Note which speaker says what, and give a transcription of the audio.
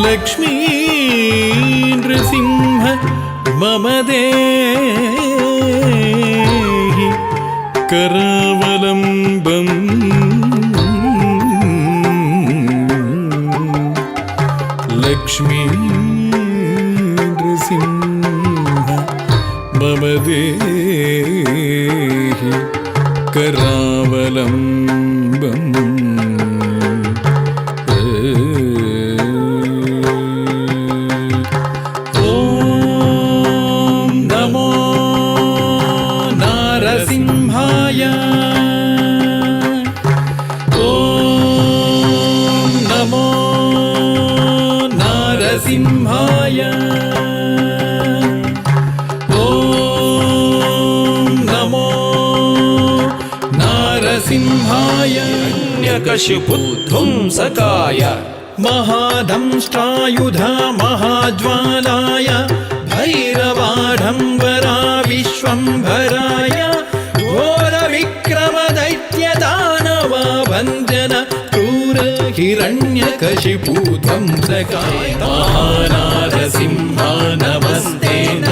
Speaker 1: லக்ஷ்மி சிம்ஹ மமதேஹி கரவலம்பம் லக்ஷ்மி சிம்ஹ மமதேஹி கராவலம்பம் नारसिंहाय ॐ नमो नारसिंहाय
Speaker 2: न्यकशिपुध्वंसकाय
Speaker 1: महादंष्ट्रायुधा महाज्वालाय भैरवाढम्बरा विश्वम्भराय घोरविक्रमदैत्यदानवा भञ्जन क्रूर हिरण्यकशिपूध्वंसकाय महानारसिंहा नमस्ते नमस्ते महानार